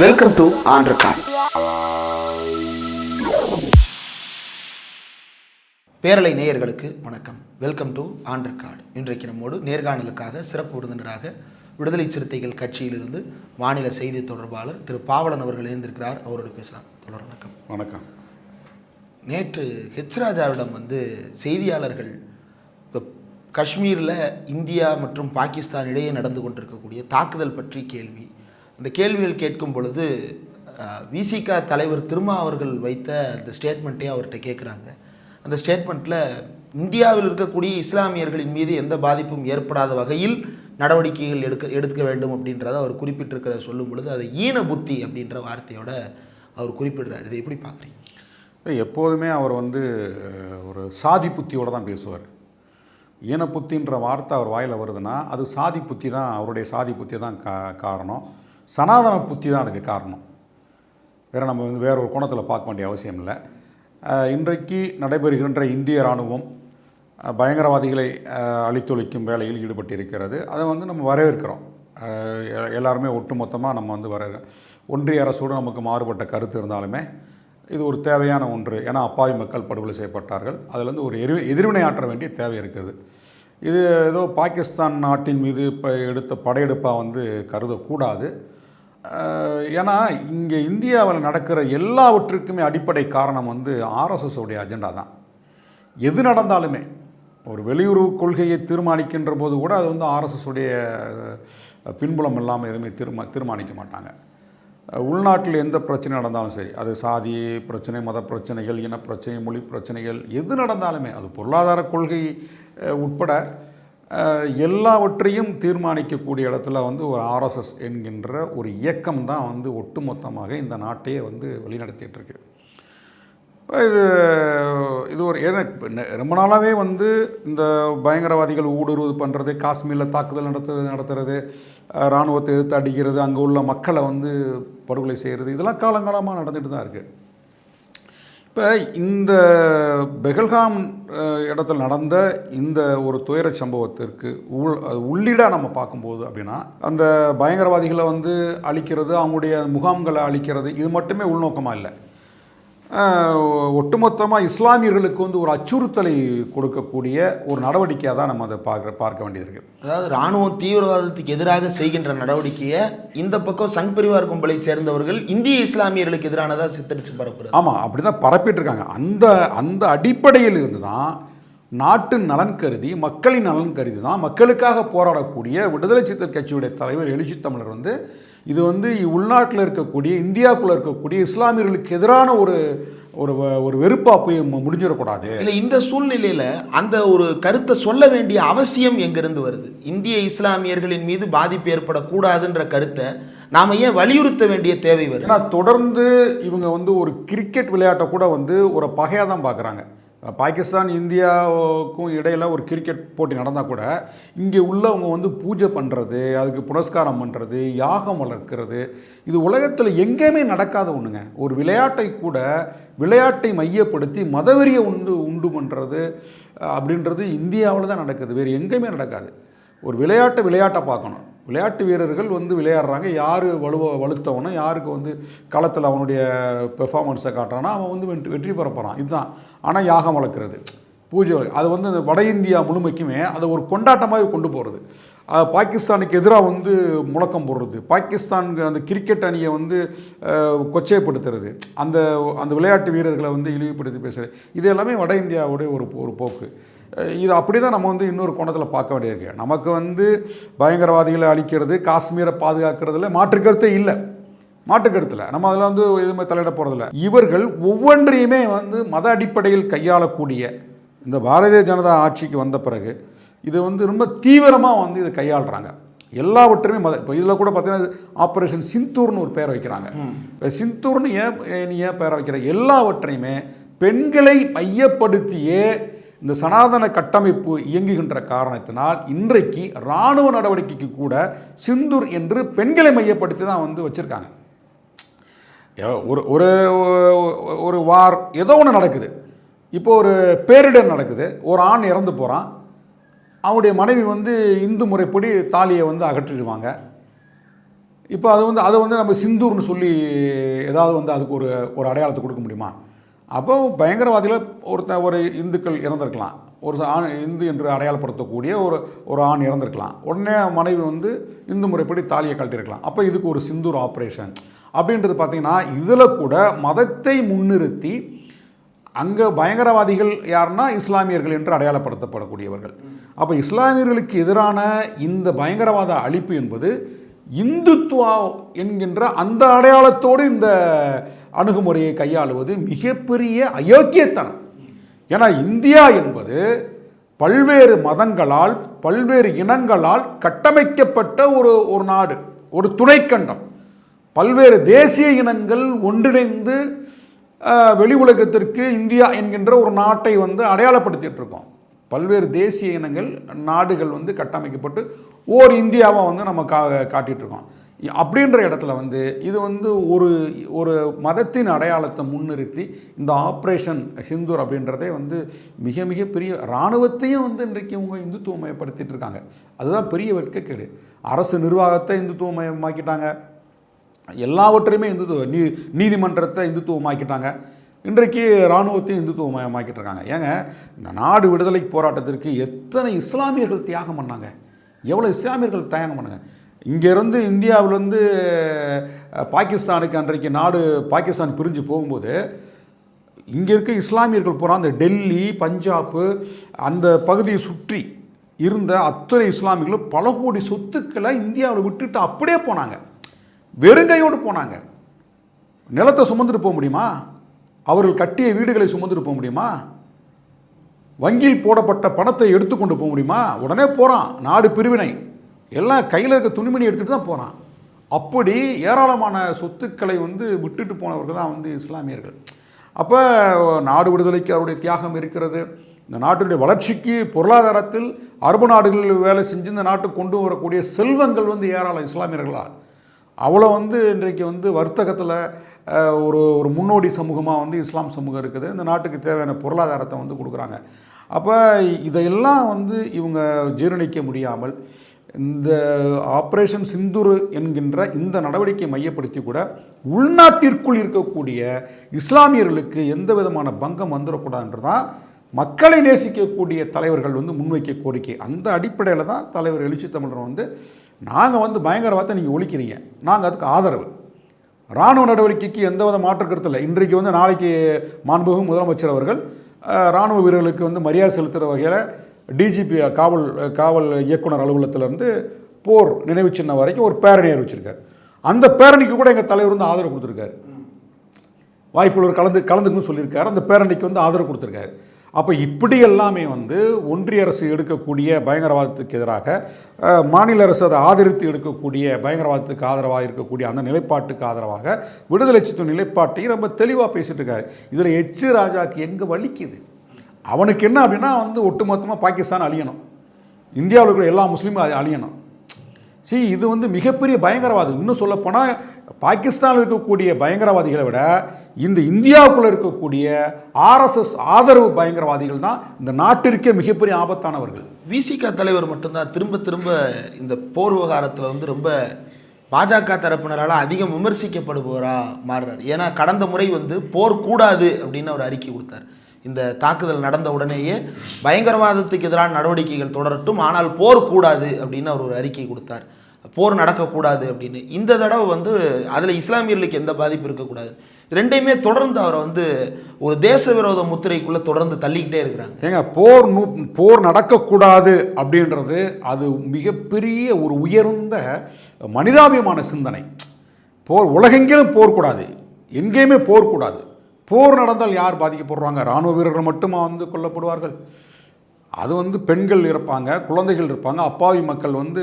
Welcome to ஆண்ட்ரகான் பேரலை நேயர்களுக்கு வணக்கம். வெல்கம் டு ஆண்டர்கார்டு இன்றைக்கு நம்மோடு நேர்காணலுக்காக சிறப்பு விருந்தினராக விடுதலை சிறுத்தைகள் கட்சியிலிருந்து மாநில செய்தி தொடர்பாளர் திரு பாவலன் அவர்கள் இணைந்திருக்கிறார். அவரோடு பேசலாம். தொடர் வணக்கம். வணக்கம். நேற்று ஹெச் ராஜாவிடம் வந்து செய்தியாளர்கள் இப்போ காஷ்மீரில் இந்தியா மற்றும் பாகிஸ்தான் இடையே நடந்து கொண்டிருக்கக்கூடிய தாக்குதல் பற்றி கேள்வி அந்த கேள்விகள் கேட்கும் பொழுது விசிகா தலைவர் திருமா அவர்கள் வைத்த அந்த ஸ்டேட்மெண்ட்டையும் அவர்கிட்ட கேட்குறாங்க. அந்த ஸ்டேட்மெண்ட்டில் இந்தியாவில் இருக்கக்கூடிய இஸ்லாமியர்களின் மீது எந்த பாதிப்பும் ஏற்படாத வகையில் நடவடிக்கைகள் எடுக்க எடுக்க வேண்டும் அப்படின்றத அவர் குறிப்பிட்டிருக்கிற சொல்லும் பொழுது அது ஈன புத்தி அப்படின்ற வார்த்தையோட அவர் குறிப்பிடுறார். இதை எப்படி பார்க்குறீங்க? எப்போதுமே அவர் வந்து ஒரு சாதி புத்தியோடு தான் பேசுவார். ஈன புத்தின்ற வார்த்தை அவர் வாயில் வருதுன்னா அது சாதி புத்தி தான் அவருடைய சாதி புத்தி தான் கா காரணம். சனாதன புத்தி தான் அதுக்கு காரணம். வேறு நம்ம வந்து வேற ஒரு கோணத்தில் பார்க்க வேண்டிய அவசியம் இல்லை. இன்றைக்கு நடைபெறுகின்ற இந்திய இராணுவம் பயங்கரவாதிகளை அழித்தொழிக்கும் வேலையில் ஈடுபட்டிருக்கிறது. அதை வந்து நம்ம வரவேற்கிறோம். எ- எல்லாருமே ஒட்டுமொத்தமாக நம்ம வந்து வர ஒன்றிய அரசோடு நமக்கு மாறுபட்ட கருத்து இருந்தாலுமே இது ஒரு தேவையான ஒன்று. ஏன்னா அப்பாவி மக்கள் படுகொலை செய்யப்பட்டார்கள். அதிலேருந்து ஒரு எரி எதிர்வினை ஆற்ற வேண்டிய தேவை இருக்குது. இது ஏதோ பாகிஸ்தான் நாட்டின் மீது இப்போ எடுத்த படையெடுப்பாக வந்து கருதக்கூடாது. ஏன்னா இங்கே இந்தியாவில் நடக்கிற எல்லாவற்றுக்குமே அடிப்படை காரணம் வந்து ஆர்எஸ்எஸ் உடைய அஜெண்டா தான். எது நடந்தாலுமே ஒரு வெளியுறவு கொள்கையை தீர்மானிக்கின்ற போது கூட அது வந்து ஆர்எஸ்எஸ் உடைய பின்புலம் இல்லாமல் எதுவுமே தீர்மா தீர்மானிக்க மாட்டாங்க. உள்நாட்டில் எந்த பிரச்சனை நடந்தாலும் சரி அது சாதி பிரச்சனை மத பிரச்சனைகள் இன பிரச்சனை மொழி பிரச்சனைகள் எது நடந்தாலுமே அது பொருளாதார கொள்கை உட்பட எல்லாவற்றையும் தீர்மானிக்கக்கூடிய இடத்துல வந்து ஒரு ஆர்எஸ்எஸ் என்கின்ற ஒரு இயக்கம் தான் வந்து ஒட்டுமொத்தமாக இந்த நாட்டையே வந்து வழிநடத்திட்டு இருக்கு இது இது ஒரு ஏன்னா ரொம்ப நாளாகவே வந்து இந்த பயங்கரவாதிகள் ஊடுருவது பண்ணுறது காஷ்மீரில் தாக்குதல் நடத்துறது நடத்துறது இராணுவத்தை எதிர்த்து அடிக்கிறது அங்கே உள்ள மக்களை வந்து படுகொலை செய்கிறது இதெல்லாம் காலங்காலமாக நடந்துட்டு தான் இருக்குது இப்போ இந்த பெகல்காம் இடத்துல நடந்த இந்த ஒரு துயர சம்பவத்திற்கு உள் அது உள்ளீடாக நம்ம பார்க்கும்போது அப்படின்னா அந்த பயங்கரவாதிகளை வந்து அழிக்கிறது அவங்களுடைய முகாம்களை அழிக்கிறது இது மட்டுமே உள்நோக்கமாக இல்லை. ஒட்டுமொத்தமாக இஸ்லாமியர்களுக்கு வந்து ஒரு அச்சுறுத்தலை கொடுக்கக்கூடிய ஒரு நடவடிக்கையாக தான் நம்ம அதை பார்க்க பார்க்க வேண்டியது இருக்குது அதாவது ராணுவம் தீவிரவாதத்துக்கு எதிராக செய்கின்ற நடவடிக்கையை இந்த பக்கம் சங் பரிவார் கும்பலை சேர்ந்தவர்கள் இந்திய இஸ்லாமியர்களுக்கு எதிரானதா சித்தரித்து பரப்புறது? ஆமாம் அப்படி தான் பரப்பிட்டு இருக்காங்க. அந்த அந்த அடிப்படையில் இருந்து தான் நாட்டின் நலன் கருதி மக்களின் நலன் கருதி தான் மக்களுக்காக போராடக்கூடிய விடுதலை சிறுத்தை கட்சியுடைய தலைவர் எழுச்சி தமிழர் வந்து இது வந்து உள்நாட்டில் இருக்கக்கூடிய இந்தியாவுக்குள்ளே இருக்கக்கூடிய இஸ்லாமியர்களுக்கு எதிரான ஒரு ஒரு ஒரு வெறுப்பா போய் முடிஞ்சிடக்கூடாது. இல்லை இந்த சூழ்நிலையில அந்த ஒரு கருத்தை சொல்ல வேண்டிய அவசியம் எங்கிருந்து வருது? இந்திய இஸ்லாமியர்களின் மீது பாதிப்பு ஏற்படக்கூடாதுன்ற கருத்தை நாம ஏன் வலியுறுத்த வேண்டிய தேவை வருது? ஏன்னா தொடர்ந்து இவங்க வந்து ஒரு கிரிக்கெட் விளையாட்டை கூட வந்து ஒரு பகையாக தான் பார்க்குறாங்க. பாகிஸ்தான் இந்தியாவுக்கும் இடையில் ஒரு கிரிக்கெட் போட்டி நடந்தால் கூட இங்கே உள்ளவங்க வந்து பூஜை பண்ணுறது அதுக்கு புனஸ்காரம் பண்ணுறது யாகம் வளர்க்கிறது இது உலகத்தில் எங்கேயுமே நடக்காத ஒன்றுங்க ஒரு விளையாட்டை கூட விளையாட்டை மையப்படுத்தி மதவெறியை உண்டு உண்டு பண்ணுறது அப்படின்றது இந்தியாவில் தான் நடக்குது. வேறு எங்கேயுமே நடக்காது. ஒரு விளையாட்டை விளையாட்டை பார்க்கணும். விளையாட்டு வீரர்கள் வந்து விளையாடுறாங்க. யார் வலுவ வலுத்தவனோ யாருக்கு வந்து களத்தில் அவனுடைய பெர்ஃபார்மன்ஸை காட்டுறானோ அவன் வந்து வெற்றி வெற்றி பெற போகிறான் இதுதான். ஆனால் யாகம் வளர்க்குறது. பூஜை அது வந்து அந்த வட இந்தியா முழுமைக்குமே அதை ஒரு கொண்டாட்டமாக கொண்டு போகிறது பாகிஸ்தானுக்கு எதிராக வந்து முழக்கம் போடுறது. பாகிஸ்தான் அந்த கிரிக்கெட் அணியை வந்து கொச்சைப்படுத்துறது. அந்த அந்த விளையாட்டு வீரர்களை வந்து இழிவுபடுத்தி பேசுகிறது இது எல்லாமே வட இந்தியாவுடைய ஒரு ஒரு போக்கு. இது அப்படி தான் நம்ம வந்து இன்னொரு கோணத்தில் பார்க்க வேண்டியிருக்கு. நமக்கு வந்து பயங்கரவாதிகளை அழிக்கிறது காஷ்மீரை பாதுகாக்கிறதுல மாற்று கருத்தே இல்லை. மாற்று கருத்தில். நம்ம அதில் வந்து எதுவுமே தலையிட போகிறதில்ல இவர்கள் ஒவ்வொன்றையுமே வந்து மத அடிப்படையில் கையாளக்கூடிய இந்த பாரதிய ஜனதா ஆட்சிக்கு வந்த பிறகு இது வந்து ரொம்ப தீவிரமாக வந்து இதை கையாளுறாங்க. எல்லாவற்றையுமே மத இப்போ இதில் கூட பார்த்தீங்கன்னா ஆப்ரேஷன் சிந்தூர்னு ஒரு பேர் வைக்கிறாங்க. இப்போ சிந்தூர்னு ஏன் நீ ஏன் பேரை வைக்கிற எல்லாவற்றையுமே பெண்களை மையப்படுத்தியே இந்த சனாதன கட்டமைப்பு இயங்குகின்ற காரணத்தினால் இன்றைக்கு இராணுவ நடவடிக்கைக்கு கூட சிந்தூர் என்று பெண்களை மையப்படுத்தி தான் வந்து வச்சுருக்காங்க. ஒரு ஒரு ஒரு வார் ஏதோ ஒன்று நடக்குது. இப்போ ஒரு பேரிடர் நடக்குது. ஒரு ஆண் இறந்து போகிறான் அவனுடைய மனைவி வந்து இந்து முறைப்படி தாலியை வந்து அகற்றிடுவாங்க. இப்போ அது வந்து அதை வந்து நம்ம சிந்தூர்னு சொல்லி ஏதாவது வந்து அதுக்கு ஒரு ஒரு அடையாளத்தை கொடுக்க முடியுமா? அப்போ பயங்கரவாதிகளை ஒருத்த ஒரு இந்துக்கள் இறந்திருக்கலாம். ஒரு ஆண் இந்து என்று அடையாளப்படுத்தக்கூடிய ஒரு ஒரு ஆண் இறந்திருக்கலாம். உடனே மனைவி வந்து இந்து முறைப்படி தாலியை கழட்டியிருக்கலாம். அப்போ இதுக்கு ஒரு சிந்தூர் ஆப்ரேஷன். அப்படின்றது பார்த்திங்கன்னா இதில் கூட மதத்தை முன்னிறுத்தி அங்கே பயங்கரவாதிகள் யாருன்னா இஸ்லாமியர்கள் என்று அடையாளப்படுத்தப்படக்கூடியவர்கள். அப்போ இஸ்லாமியர்களுக்கு எதிரான இந்த பயங்கரவாத அழிப்பு என்பது இந்துத்துவா என்கின்ற அந்த அடையாளத்தோடு இந்த அணுகுமுறையை கையாளுவது மிகப்பெரிய அயோக்கியத்தனம். ஏன்னா இந்தியா என்பது பல்வேறு மதங்களால் பல்வேறு இனங்களால் கட்டமைக்கப்பட்ட ஒரு ஒரு நாடு ஒரு துணைக்கண்டம். பல்வேறு தேசிய இனங்கள் ஒன்றிணைந்து வெளி உலகத்திற்கு இந்தியா என்கின்ற ஒரு நாட்டை வந்து அடையாளப்படுத்திட்டு இருக்கோம். பல்வேறு தேசிய இனங்கள் நாடுகள் வந்து கட்டமைக்கப்பட்டு ஓர் இந்தியாவை வந்து நம்ம கா காட்டிகிட்ருக்கோம் அப்படின்ற இடத்துல வந்து இது வந்து ஒரு ஒரு மதத்தின் அடையாளத்தை முன்னிறுத்தி இந்த ஆப்ரேஷன் சிந்தூர் அப்படின்றதே வந்து மிக மிக பெரிய இராணுவத்தையும் வந்து இன்றைக்கு இவங்க இந்துத்துவமயப்படுத்திட்டு இருக்காங்க. அதுதான் பெரிய வெட்கக்கேடு. அரசு நிர்வாகத்தை இந்துத்துவமயமாக்கிட்டாங்க எல்லாவற்றையுமே இந்துத்துவ நீ நீதிமன்றத்தை இந்துத்துவமாக்கிட்டாங்க. இன்றைக்கு இராணுவத்தையும் இந்துத்துவமயமாக்கிட்டு இருக்காங்க. ஏங்க இந்த நாடு விடுதலை போராட்டத்திற்கு எத்தனை இஸ்லாமியர்கள் தியாகம் பண்ணாங்க? எவ்வளோ இஸ்லாமியர்கள் தியாகம் பண்ணாங்க? இங்கேருந்து இந்தியாவிலேருந்து பாகிஸ்தானுக்கு அன்றைக்கு நாடு பாகிஸ்தான் பிரிஞ்சு போகும்போது இங்கே இருக்க இஸ்லாமியர்கள் பூரா அந்த டெல்லி பஞ்சாப்பு அந்த பகுதியை சுற்றி இருந்த அத்தனை இஸ்லாமியர்களும் பல கோடி சொத்துக்களை இந்தியாவில் விட்டுட்டு அப்படியே போனாங்க. வெறுங்கையோடு போனாங்க. நிலத்தை சுமந்துட்டு போக முடியுமா? அவர்கள் கட்டிய வீடுகளை சுமந்துட்டு போக முடியுமா? வங்கியில் போடப்பட்ட பணத்தை எடுத்துக்கொண்டு போக முடியுமா? உடனே போகிறான் நாடு பிரிவினை. எல்லாம் கையில் இருக்க துணிமணி எடுத்துகிட்டு தான் போகிறான் அப்படி ஏராளமான சொத்துக்களை வந்து விட்டுட்டு போனவர்கள் தான் வந்து இஸ்லாமியர்கள். அப்போ நாடு விடுதலைக்கு அவருடைய தியாகம் இருக்கிறது. இந்த நாட்டினுடைய வளர்ச்சிக்கு பொருளாதாரத்தில் அரபு நாடுகளில் வேலை செஞ்சு இந்த நாட்டுக்கு கொண்டு வரக்கூடிய செல்வங்கள் வந்து ஏராளம் இஸ்லாமியர்களால். அவ்வளோ வந்து இன்றைக்கு வந்து வர்த்தகத்தில் ஒரு ஒரு முன்னோடி சமூகமாக வந்து இஸ்லாம் சமூகம் இருக்குது. இந்த நாட்டுக்கு தேவையான பொருளாதாரத்தை வந்து கொடுக்குறாங்க. அப்போ இதையெல்லாம் வந்து இவங்க ஜீரணிக்க முடியாமல் இந்த ஆப்ரேஷன் சிந்துரு என்கின்ற இந்த நடவடிக்கையை மையப்படுத்தி கூட உள்நாட்டிற்குள் இருக்கக்கூடிய இஸ்லாமியர்களுக்கு எந்த விதமான பங்கம் வந்துடக்கூடாதுன்றதான் மக்களை நேசிக்கக்கூடிய தலைவர்கள் வந்து முன்வைக்க கோரிக்கை. அந்த அடிப்படையில் தான் தலைவர் எழுச்சி தமிழர் வந்து நாங்கள் வந்து பயங்கரவாதத்தை நீங்கள் ஒழிக்கிறீங்க. நாங்கள் அதுக்கு ஆதரவு. இராணுவ நடவடிக்கைக்கு எந்த வித மாற்று கருத்து இல்லை. இன்றைக்கு வந்து நாளைக்கு மாண்புமிகு முதலமைச்சர் அவர்கள் இராணுவ வீரர்களுக்கு வந்து மரியாதை செலுத்துகிற வகையில் டிஜிபி காவல் காவல் இயக்குனர் அலுவலகத்திலேருந்து போர் நினைவு சின்னம் வரைக்கும் ஒரு பேரணி அறிவிச்சிருக்காரு. அந்த பேரணிக்கு கூட எங்கள் தலைவர் வந்து ஆதரவு கொடுத்துருக்காரு. வாய்ப்புள்ளவர் கலந்து கலந்துக்குன்னு சொல்லியிருக்காரு. அந்த பேரணிக்கு வந்து ஆதரவு கொடுத்துருக்காரு. அப்போ இப்படி எல்லாமே வந்து ஒன்றிய அரசு எடுக்கக்கூடிய பயங்கரவாதத்துக்கு எதிராக மாநில அரசு அதை ஆதரித்து எடுக்கக்கூடிய பயங்கரவாதத்துக்கு ஆதரவாக இருக்கக்கூடிய அந்த நிலைப்பாட்டுக்கு ஆதரவாக விடுதலை சித்து நிலைப்பாட்டையும் ரொம்ப தெளிவாக பேசிட்டு இருக்காரு. இதில் எச் ராஜாக்கு எங்கே வலிக்குது? அவனுக்கு என்ன அப்படின்னா வந்து ஒட்டுமொத்தமாக பாகிஸ்தான் அழியணும். இந்தியாவில் இருக்கிற எல்லா முஸ்லீமும் அதை அழியணும். சி இது வந்து மிகப்பெரிய பயங்கரவாதம். இன்னும் சொல்லப்போனால் பாகிஸ்தானில் இருக்கக்கூடிய பயங்கரவாதிகளை விட இந்த இந்தியாவுக்குள்ளே இருக்கக்கூடிய ஆர்எஸ்எஸ் ஆதரவு பயங்கரவாதிகள் தான் இந்த நாட்டிற்கே மிகப்பெரிய ஆபத்தானவர்கள். விசிக தலைவர் மட்டும்தான் திரும்ப திரும்ப இந்த போர் விவகாரத்தில் வந்து ரொம்ப பாஜக தரப்பினரால் அதிகம் விமர்சிக்கப்படுபவராக மாறுறார். ஏன்னா கடந்த முறை வந்து போர் கூடாது அப்படின்னு அவர் அறிக்கை கொடுத்தார். இந்த தாக்குதல் நடந்த உடனேயே பயங்கரவாதத்துக்கு எதிரான நடவடிக்கைகள் தொடரட்டும் ஆனால் போர் கூடாது அப்படின்னு அவர் ஒரு அறிக்கை கொடுத்தார். போர் நடக்கக்கூடாது அப்படின்னு. இந்த தடவை வந்து அதில் இஸ்லாமியர்களுக்கு எந்த பாதிப்பு இருக்கக்கூடாது. ரெண்டையுமே தொடர்ந்து அவரை வந்து ஒரு தேச விரோத முத்திரைக்குள்ளே தொடர்ந்து தள்ளிக்கிட்டே இருக்கிறாங்க. ஏங்க போர் நூ போர் நடக்கக்கூடாது அப்படின்றது அது மிகப்பெரிய ஒரு உயர்ந்த மனிதாபிமான சிந்தனை. போர் உலகெங்கிலும் போர் கூடாது. எங்கேயுமே போர்க்கூடாது போர் நடந்தால் யார் பாதிக்கப்படுறாங்க இராணுவ வீரர்கள் மட்டுமா வந்து கொல்லப்படுவார்கள்? அது வந்து பெண்கள் இருப்பாங்க குழந்தைகள் இருப்பாங்க. அப்பாவி மக்கள் வந்து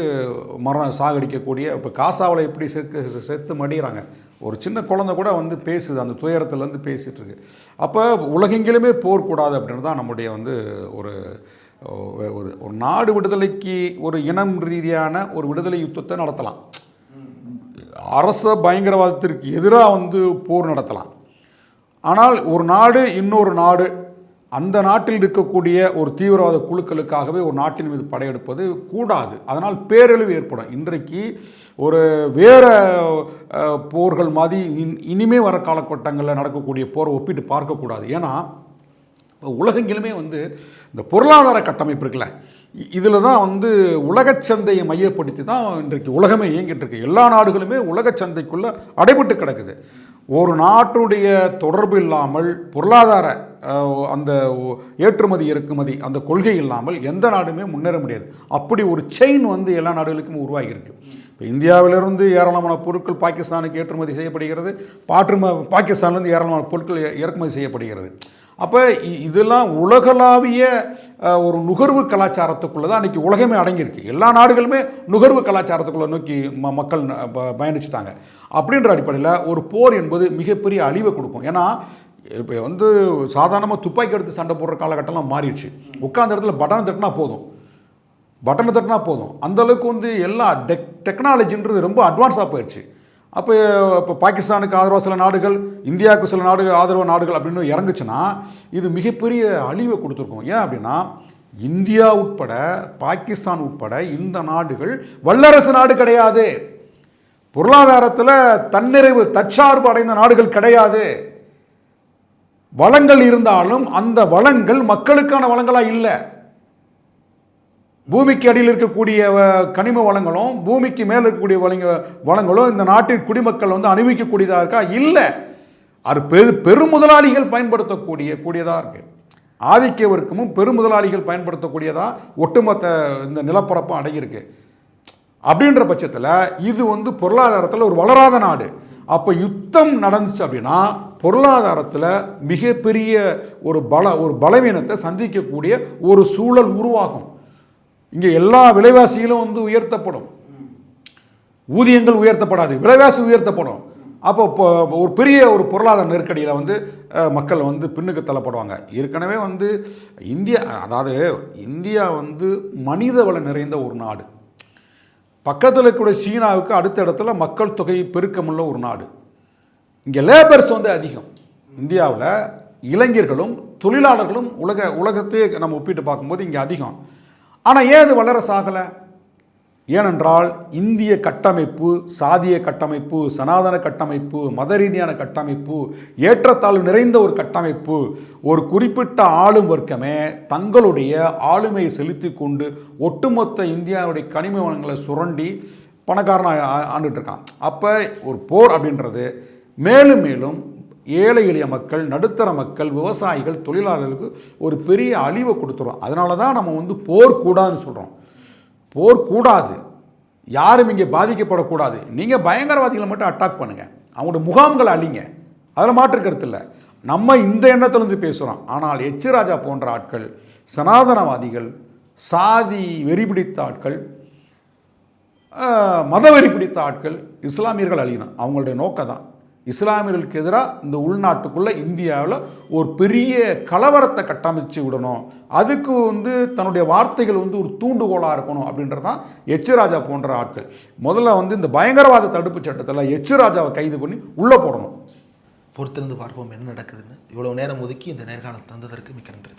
மரணம் சாகடிக்கக்கூடிய இப்போ காசாவில் எப்படி செத்து செத்து மடிகிறாங்க ஒரு சின்ன குழந்தை கூட வந்து பேசுது அந்த துயரத்துலேருந்து பேசிகிட்டு இருக்கு. அப்போ உலகெங்கிலுமே போர் கூடாது அப்படின்னு தான் நம்முடைய வந்து ஒரு ஒரு ஒரு நாடு விடுதலைக்கு ஒரு இனம் ரீதியான ஒரு விடுதலை யுத்தத்தை நடத்தலாம். அரச பயங்கரவாதத்திற்கு எதிராக வந்து போர் நடத்தலாம். ஆனால் ஒரு நாடு இன்னொரு நாடு அந்த நாட்டில் இருக்கக்கூடிய ஒரு தீவிரவாத குழுக்களுக்காகவே ஒரு நாட்டின் மீது படையெடுப்பது கூடாது. அதனால் பேரழிவு ஏற்படும். இன்றைக்கு ஒரு வேறு போர்கள் மாதிரி இன் இனிமே வர காலகட்டங்களில் நடக்கக்கூடிய போரை ஒப்பிட்டு பார்க்கக்கூடாது. ஏன்னா இப்போ உலகெங்கிலுமே வந்து இந்த பொருளாதார கட்டமைப்பு இருக்குல்ல இதில் தான் வந்து உலகச் சந்தையை மையப்படுத்தி தான் இன்றைக்கு உலகமே இயங்கிட்டு இருக்கு. எல்லா நாடுகளுமே உலகச் சந்தைக்குள்ளே அடைபட்டு கிடக்குது. ஒரு நாட்டுடைய தொடர்பு இல்லாமல் பொருளாதார அந்த ஏற்றுமதி இறக்குமதி அந்த கொள்கை இல்லாமல் எந்த நாடுமே முன்னேற முடியாது. அப்படி ஒரு செயின் வந்து எல்லா நாடுகளுக்கும் உருவாகி இருக்கு இப்போ இந்தியாவிலிருந்து ஏராளமான பொருட்கள் பாகிஸ்தானுக்கு ஏற்றுமதி செய்யப்படுகிறது. பாற்றும பாகிஸ்தான்லேருந்து ஏராளமான பொருட்கள் இறக்குமதி செய்யப்படுகிறது. அப்போ இ- இதெல்லாம் உலகளாவிய ஒரு நுகர்வு கலாச்சாரத்துக்குள்ளே தான் அன்றைக்கி உலகமே அடங்கியிருக்கு. எல்லா நாடுகளுமே நுகர்வு கலாச்சாரத்துக்குள்ளே நோக்கி ம மக்கள் ப- பயணிச்சுட்டாங்க. அப்படின்ற அடிப்படையில் ஒரு போர் என்பது மிகப்பெரிய அழிவை கொடுக்கும். ஏன்னா இப்போ வந்து சாதாரணமாக துப்பாக்கி எடுத்து சண்டை போடுற காலகட்டம்லாம் மாறிடுச்சு. உட்காந்த இடத்துல பட்டன் தட்டினா போதும். பட்டனை தட்டினா போதும். அந்தளவுக்கு வந்து எல்லா டெக் டெக்னாலஜின்றது ரொம்ப அட்வான்ஸாக போயிடுச்சு அப்போ இப்போ பாகிஸ்தானுக்கு ஆதரவாக சில நாடுகள் இந்தியாவுக்கு சில நாடுகள் ஆதரவு நாடுகள் அப்படின்னு இறங்குச்சுன்னா இது மிகப்பெரிய அழிவை கொடுத்துருக்கும். ஏன் அப்படின்னா இந்தியா உட்பட பாகிஸ்தான் உட்பட இந்த நாடுகள் வல்லரசு நாடு கிடையாது. பொருளாதாரத்தில் தன்னிறைவு தற்சார்பு அடைந்த நாடுகள் கிடையாது. வளங்கள் இருந்தாலும் அந்த வளங்கள் மக்களுக்கான வளங்களாக இல்லை. பூமிக்கு அடியில் இருக்கக்கூடிய கனிம வளங்களும் பூமிக்கு மேலே இருக்கக்கூடிய வளங்க வளங்களும் இந்த நாட்டின் குடிமக்கள் வந்து அனுபவிக்கக்கூடியதாக இருக்கா? இல்லை. அது பெரு பெருமுதலாளிகள் பயன்படுத்தக்கூடிய கூடியதாக இருக்கு. ஆதிக்க வர்க்கமும் பெருமுதலாளிகள் பயன்படுத்தக்கூடியதாக ஒட்டுமொத்த இந்த நிலப்பரப்பும் அடங்கியிருக்கு. அப்படின்ற பட்சத்தில் இது வந்து பொருளாதாரத்தில் ஒரு வளராத நாடு. அப்போ யுத்தம் நடந்துச்சு அப்படின்னா பொருளாதாரத்தில் மிகப்பெரிய ஒரு பல ஒரு பலவீனத்தை சந்திக்கக்கூடிய ஒரு சூழல் உருவாகும். இங்கே எல்லா விலைவாசிகளும் வந்து உயர்த்தப்படும். ஊதியங்கள் உயர்த்தப்படாது விலைவாசி உயர்த்தப்படும். அப்போ இப்போ ஒரு பெரிய ஒரு பொருளாதார நெருக்கடியில் வந்து மக்கள் வந்து பின்னுக்கு தள்ளப்படுவாங்க. ஏற்கனவே வந்து இந்தியா அதாவது இந்தியா வந்து மனித வளம் நிறைந்த ஒரு நாடு. பக்கத்தில் இருக்கக்கூடிய சீனாவுக்கு அடுத்த இடத்துல மக்கள் தொகை பெருக்கமுள்ள ஒரு நாடு. இங்கே லேபர்ஸ் வந்து அதிகம். இந்தியாவில் இளைஞர்களும் தொழிலாளர்களும் உலக உலகத்தையே நம்ம ஒப்பிட்டு பார்க்கும்போது இங்கே அதிகம். ஆனால் ஏன் அது வல்லரசு ஆகலை? ஏனென்றால் இந்திய கட்டமைப்பு சாதிய கட்டமைப்பு சனாதன கட்டமைப்பு மத ரீதியான கட்டமைப்பு ஏற்றத்தாழ்வு நிறைந்த ஒரு கட்டமைப்பு ஒரு குறிப்பிட்ட ஆளும் வர்க்கமே தங்களுடைய ஆளுமையை செலுத்தி கொண்டு ஒட்டுமொத்த இந்தியாவுடைய கனிம வளங்களை சுரண்டி பணக்காரனாக ஆண்டுகிட்டு ஆண்டுட்டு இருக்கான். அப்போ ஒரு போர் அப்படின்றது மேலும் மேலும் ஏழை எளிய மக்கள் நடுத்தர மக்கள் விவசாயிகள் தொழிலாளர்களுக்கு ஒரு பெரிய அழிவை கொடுத்துரும் அதனால தான் நம்ம வந்து போர் கூடாதுன்னு சொல்கிறோம் போர் கூடாது. யாரும் இங்கே பாதிக்கப்படக்கூடாது. நீங்கள் பயங்கரவாதிகளை மட்டும் அட்டாக் பண்ணுங்கள் அவங்களோட முகாம்களை அழிங்க. அதில் மாற்று கருத்து இல்லை. நம்ம இந்த எண்ணத்துலேருந்து பேசுகிறோம் ஆனால் எச் ராஜா போன்ற ஆட்கள் சனாதனவாதிகள் சாதி வெறி பிடித்த ஆட்கள் மத மதவெறி பிடித்த ஆட்கள் இஸ்லாமியர்கள் அழியணும். அவங்களுடைய நோக்கம் தான் இஸ்லாமியர்களுக்கு எதிராக இந்த உள்நாட்டுக்குள்ளே இந்தியாவில் ஒரு பெரிய கலவரத்தை கட்டமைச்சு விடணும். அதுக்கு வந்து தன்னுடைய வார்த்தைகள் வந்து ஒரு தூண்டுகோலாக இருக்கணும் அப்படின்றது தான் எச்சுராஜா ராஜா போன்ற ஆட்கள். முதல்ல வந்து இந்த பயங்கரவாத தடுப்பு சட்டத்தில் எச்சுராஜாவை ராஜாவை கைது பண்ணி உள்ளே போடணும். பொறுத்திருந்து பார்ப்போம் என்ன நடக்குதுன்னு. இவ்வளோ நேரம் ஒதுக்கி இந்த நேர்காணல் தந்ததற்கு மிக்க நன்றி.